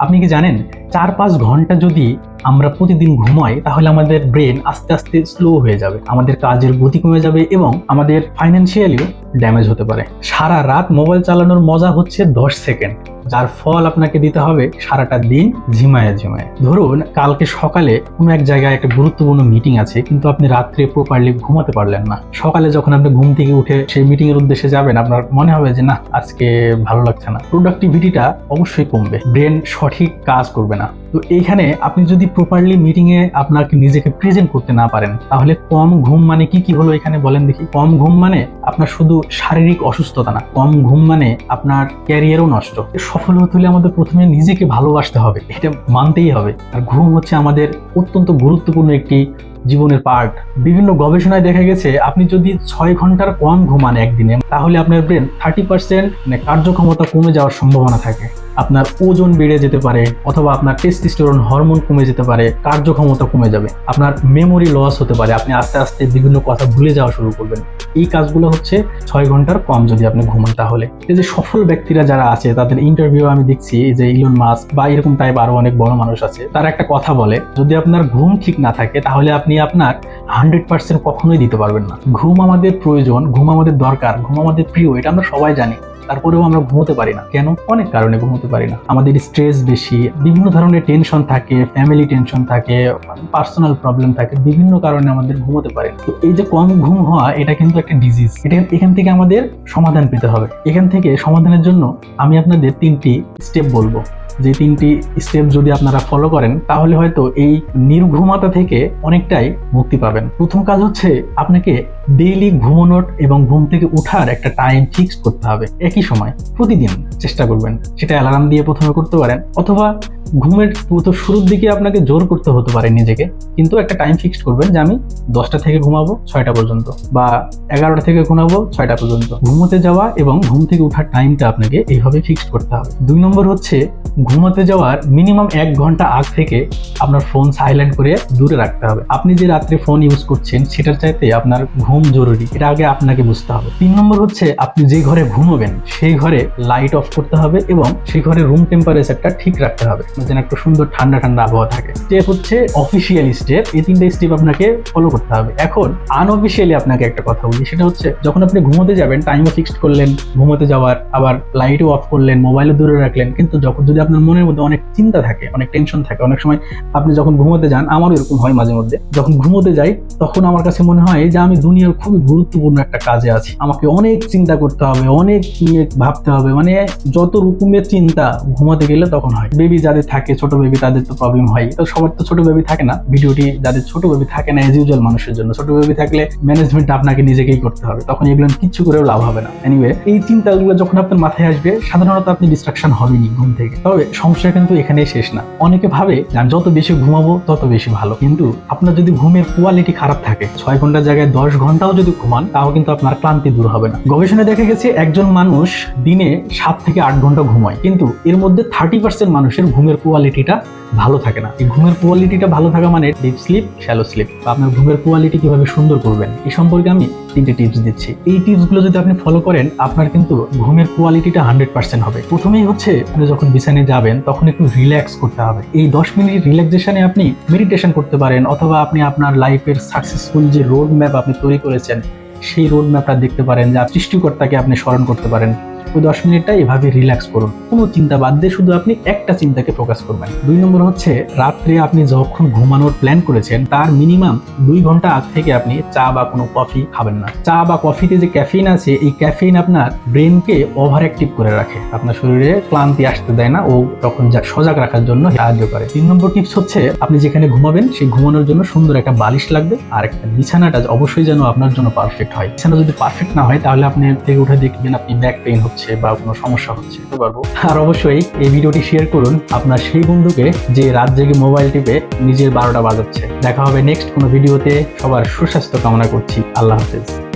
আপনি কি জানেন চার পাঁচ ঘণ্টা যদি আমরা প্রতিদিন ঘুমাই, তাহলে আমাদের ব্রেন আস্তে আস্তে স্লো হয়ে যাবে, আমাদের কাজের গতি কমে যাবে এবং আমাদের ফাইন্যান্সিয়ালিও ড্যামেজ হতে পারে। সারা রাত মোবাইল চালানোর মজা হচ্ছে দশ সেকেন্ড। যার ফল আপনাকে দিতে হবে সারাটা দিন ঝিমায়ে ঝিমায়ে। ধরুন, কালকে সকালে কোনো এক জায়গায় একটা গুরুত্বপূর্ণ মিটিং আছে, কিন্তু আপনি রাত্রে প্রপারলি ঘুমাতে পারলেন না। সকালে যখন আপনি ঘুম থেকে উঠে সেই মিটিং এর উদ্দেশ্যে যাবেন, আপনার মনে হবে যে, না, আজকে ভালো লাগছে না। প্রোডাক্টিভিটিটা অবশ্যই কমবে। ব্রেন সঠিক কাজ করবে না। তো এইখানে আপনি যদি প্রপারলি মিটিং এ আপনাকে নিজেকে প্রেজেন্ট করতে না পারেন, তাহলে কম ঘুম মানে কি কি হলো এখানে বলেন দেখি। কম ঘুম মানে আপনার শুধু শারীরিক অসুস্থতা না, কম ঘুম মানে আপনার ক্যারিয়ারও নষ্ট। সফল হতে হলে আমাদের প্রথমে নিজেকে ভালোবাসতে হবে, এটা মানতেই হবে। আর ঘুম হচ্ছে আমাদের অত্যন্ত গুরুত্বপূর্ণ একটি জীবনের পার্ট। বিভিন্ন গবেষণায় দেখা গেছে, আপনি যদি ছয় ঘণ্টার কম ঘুমান একদিনে, তাহলে আপনার ব্রেন থার্টি পার্সেন্ট কার্যক্ষমতা কমে যাওয়ার সম্ভাবনা থাকে। আপনার ওজন বেড়ে যেতে পারে অথবা আপনার টেস্টিস্টোরন হরমোন কমে যেতে পারে, কার্যক্ষমতা কমে যাবে, আপনার মেমোরি লস হতে পারে, আপনি আস্তে আস্তে বিভিন্ন কথা ভুলে যাওয়া শুরু করবেন। এই কাজগুলো হচ্ছে ছয় ঘণ্টার কম যদি আপনি ঘুমান তাহলে। এই যে সফল ব্যক্তিরা যারা আছে, তাদের ইন্টারভিউ আমি দেখছি যে ইলন মাস্ক বা এরকম টাইপ আরও অনেক বড় মানুষ আছে, তারা একটা কথা বলে, যদি আপনার ঘুম ঠিক না থাকে, তাহলে আপনি আপনার হান্ড্রেড পার্সেন্ট কখনোই দিতে পারবেন না। ঘুম আমাদের প্রয়োজন, ঘুম আমাদের দরকার, ঘুম আমাদের প্রিয়, এটা আমরা সবাই জানি। তারপরেও আমরা ঘুমোতে পারি না। কেন? অনেক কারণে ঘুমোতে পারি না। আমাদের স্ট্রেস বেশি, বিভিন্ন ধরনের টেনশন থাকে ফ্যামিলি টেনশন থাকে পার্সোনাল প্রবলেম থাকে, বিভিন্ন কারণে আমাদের ঘুমোতে পারি তো এই যে কম ঘুম হওয়া, এটা কিন্তু একটা ডিজিজ এটা এখান থেকে আমাদের সমাধান পেতে হবে। এখান থেকে সমাধানের জন্য আমি আপনাদের তিনটি স্টেপ বলব। যে তিনটি স্টেপ যদি আপনারা ফলো করেন, তাহলে হয়তো এই নির্ঘুমাতা থেকে অনেকটাই মুক্তি পাবেন। প্রথম কাজ হচ্ছে, আপনাকে ডেইলি ঘুমানোর এবং ঘুম থেকে উঠার একটা টাইম ফিক্স করতে হবে। একই সময়? প্রতিদিন চেষ্টা করবেন। সেটা অ্যালার্ম দিয়ে প্রথমে করতে পারেন, অথবা ঘুমের তো শুরুর দিকে আপনাকে জোর করতে হতে পারে নিজেকে। কিন্তু একটা টাইম ফিক্সড করবেন যে আমি দশটা থেকে ঘুমাবো ছয়টা পর্যন্ত, বা এগারোটা থেকে ঘুমাবো ছয়টা পর্যন্ত। ঘুমোতে যাওয়া এবং ঘুম থেকে ওঠার টাইমটা আপনাকে এইভাবে ফিক্সড করতে হবে। দুই নম্বর হচ্ছে, ঘুমোতে যাওয়ার মিনিমাম এক ঘণ্টা আগ থেকে আপনার ফোন সাইলেন্ট করে দূরে রাখতে হবে। আপনি যে রাত্রে ফোন ইউজ করছেন, সেটার চাইতে আপনার ঘুম জরুরি। এটা আগে আপনাকে বুঝতে হবে। তিন নম্বর হচ্ছে, আপনি যে ঘরে ঘুমাবেন সেই ঘরে লাইট অফ করতে হবে এবং সেই ঘরে রুম টেম্পারেচারটা ঠিক রাখতে হবে। যেন একটা সুন্দর ঠান্ডা ঠান্ডা আবহাওয়া থাকে। স্টেপ হচ্ছে অফিসিয়ালি স্টেপ এই তিনটে স্টেপ আপনাকে ফলো করতে হবে। এখন আনঅফিসিয়ালি আপনাকে একটা কথা বলি। সেটা হচ্ছে, যখন আপনি ঘুমোতে যাবেন টাইমও ফিক্সড করলেন, ঘুমোতে যাওয়ার, আবার লাইটও অফ করলেন মোবাইলও দূরে রাখলেন, কিন্তু যখন, যদি আপনার মনের মধ্যে অনেক চিন্তা থাকে, অনেক টেনশন থাকে, অনেক সময় আপনি যখন ঘুমোতে যান, আমারও এরকম হয় মাঝে মধ্যে, যখন ঘুমোতে যাই, তখন আমার কাছে মনে হয় যে আমি দুনিয়ার খুবই গুরুত্বপূর্ণ একটা কাজে আছি। আমাকে অনেক চিন্তা করতে হবে, অনেক নিয়ে ভাবতে হবে। মানে যত রকমের চিন্তা ঘুমাতে গেলে তখন হয়। বেবি যাদের থাকে, ছোট বেবি তাদের তো প্রবলেম হয়। তো সবার তো ছোট বেবি থাকে না। ভিডিওটি যাদের ছোট বেবি থাকে না এজ ইউজুয়াল মানুষের জন্য। ছোট বেবি থাকলে ম্যানেজমেন্ট আপনাকে নিজেকেই করতে হবে। তখন এগুলো কিচ্ছু করেও লাভ হবে না। এনিওয়ে এই চিন্তাগুলো যখন আপনার মাথায় আসবে, সাধারণত আপনি ডিস্ট্রাকশন হবেনি ঘুম থেকে। তবে সমস্যা কিন্তু এখানেই শেষ না। অনেকে ভাবে যত বেশি ঘুমাবো, তত বেশি ভালো। কিন্তু আপনার যদি ঘুমের কোয়ালিটি খারাপ থাকে, ছয় ঘণ্টার জায়গায় দশ ঘন্টাও যদি ঘুমান, তাও কিন্তু আপনার ক্লান্তি দূর হবে না। গবেষণায় দেখা গেছে, একজন মানুষ দিনে সাত থেকে আট ঘণ্টা ঘুমায়, কিন্তু এর মধ্যে থার্টি পার্সেন্ট মানুষের ঘুমের কোয়ালিটিটা ভালো থাকে না। এই ঘুমের কোয়ালিটিটা ভালো থাকা মানে ডিপ স্লিপ শ্যালো স্লিপ বা আপনার ঘুমের কোয়ালিটি কীভাবে সুন্দর করবেন এই সম্পর্কে আমি তিনটে টিপস দিচ্ছি। এই টিপসগুলো যদি আপনি ফলো করেন, আপনার কিন্তু ঘুমের কোয়ালিটিটা হান্ড্রেড পার্সেন্ট হবে। প্রথমেই হচ্ছে, আপনি যখন বিছানায় যাবেন, তখন একটু রিল্যাক্স করতে হবে। এই দশ মিনিট রিল্যাক্সেশনে আপনি মেডিটেশন করতে পারেন, অথবা আপনি আপনার লাইফের সাকসেসফুল যে রোড ম্যাপ আপনি তৈরি করেছেন সেই রোড ম্যাপটা দেখতে পারেন যা সৃষ্টিকর্তাকে আপনি স্মরণ করতে পারেন। ওই দশ মিনিটটা এভাবে রিল্যাক্স করুন। কোনো চিন্তা বাদ দিয়ে শুধু আপনি একটা চিন্তাকে ফোকাস করবেন। দুই নম্বর হচ্ছে, রাত্রে আপনি যখন ঘুমানোর প্ল্যান করেছেন, তার মিনিমাম দুই ঘণ্টা আগ থেকে আপনি চা বা কোনো কফি খাবেন না। চা বা কফিতে যে ক্যাফিন আছে, এই ক্যাফিন আপনার ব্রেনকে ওভার অ্যাক্টিভ করে রাখে। আপনার শরীরে ক্লান্তি আসতে দেয় না ও তখন যা সজাগ রাখার জন্য সাহায্য করে। তিন নম্বর টিপস হচ্ছে, আপনি যেখানে ঘুমাবেন, সেই ঘুমানোর জন্য সুন্দর একটা বালিশ লাগবে আর একটা বিছানাটা অবশ্যই যেন আপনার জন্য পারফেক্ট হয়। বিছানা যদি পারফেক্ট না হয়, তাহলে আপনি থেকে উঠে দেখবেন আপনি ব্যাক পেইন হচ্ছে বা কোনো সমস্যা হচ্ছে। বুঝতে পারব? আর অবশ্যই এই ভিডিওটি শেয়ার করুন আপনার সেই বন্ধুকে যে রাত জেগে মোবাইল টিপে নিজের বারোটা বাজাচ্ছে। দেখা হবে নেক্সট কোনো ভিডিওতে। সবার সুস্বাস্থ্য কামনা করছি। আল্লাহ হাফেজ।